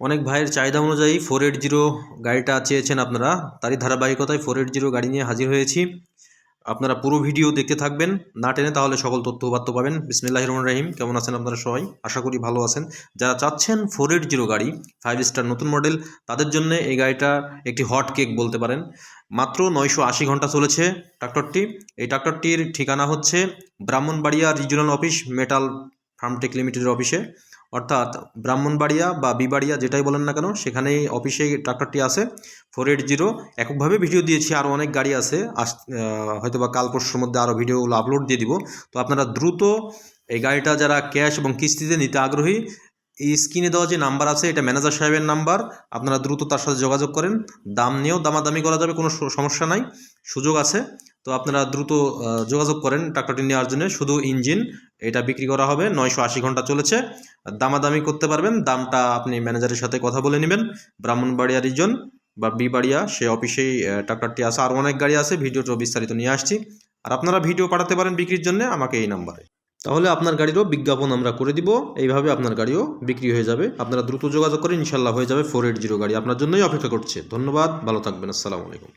অনেক ভাইয়ের চাহিদা অনুযায়ী ফোর এইট জিরো গাড়িটা চেয়েছেন আপনারা। তারই ধারাবাহিকতায় ফোর এইট জিরো গাড়ি নিয়ে হাজির হয়েছি। আপনারা পুরো ভিডিও দেখতে থাকবেন, না টেনে তাহলে সকল তথ্য উপাত্ত পাবেন। বিসমিল্লাহ রহমান রাহিম। কেমন আছেন আপনারা সবাই? আশা করি ভালো আছেন। যারা চাচ্ছেন ফোর এইট জিরো গাড়ি ফাইভ স্টার নতুন মডেল তাদের জন্য এই গাড়িটা একটি হট কেক বলতে পারেন। মাত্র নয়শো আশি ঘণ্টা চলেছে ট্রাক্টরটি এই ট্রাক্টরটির ঠিকানা হচ্ছে Brahmanbaria regional office Metal Farmtech লিমিটেডের অফিসে। অর্থাৎ ব্রাহ্মণবাড়িয়া বা বিবাড়িয়া যেটাই বলেন না কেন, সেখানেই অফিসে ট্রাক্টরটি আছে। ফোর এইট জিরো এককভাবে ভিডিও দিয়েছি আরও অনেক গাড়ি আছে। আস হয়তো বা কাল পরশুর মধ্যে আরও ভিডিওগুলো আপলোড দিয়ে দিব। তো আপনারা দ্রুত এই গাড়িটা যারা ক্যাশ এবং কিস্তিতে নিতে আগ্রহী, এই স্ক্রিনে দেওয়া যে নাম্বার আছে, এটা ম্যানেজার সাহেবের নাম্বার আপনারা দ্রুত তার সাথে যোগাযোগ করেন। দাম নিয়েও দামাদামি করা যাবে, কোনো সমস্যা নাই। সুযোগ আছে। তো আপনারা দ্রুত যোগাযোগ করেন ট্রাক্টরটি নেওয়ার জন্য। শুধু ইঞ্জিন, এটা বিক্রি করা হবে। নয়শো আশি ঘণ্টা চলেছে। দামাদামি করতে পারবেন। দামটা আপনি ম্যানেজারের সাথে কথা বলে নেবেন। ব্রাহ্মণবাড়িয়া রিজন বা বিবাড়িয়া, সে অফিসেই ট্রাক্টরটি আছে। আর অনেক গাড়ি আছে। ভিডিওটা বিস্তারিত নিয়ে আসছি। আর আপনারা ভিডিও পাঠাতে পারেন বিক্রির জন্য আমাকে এই নাম্বারে। তাহলে আপনার গাড়িরও বিজ্ঞাপন আমরা করে দিব। এইভাবে আপনার গাড়িও বিক্রি হয়ে যাবে। আপনারা দ্রুত যোগাযোগ করে ইনশাল্লাহ হয়ে যাবে ফোর এইট জিরো গাড়ি। আপনার জন্যই অপেক্ষা করছে। ধন্যবাদ। ভালো থাকবেন। আসসালামু আলাইকুম।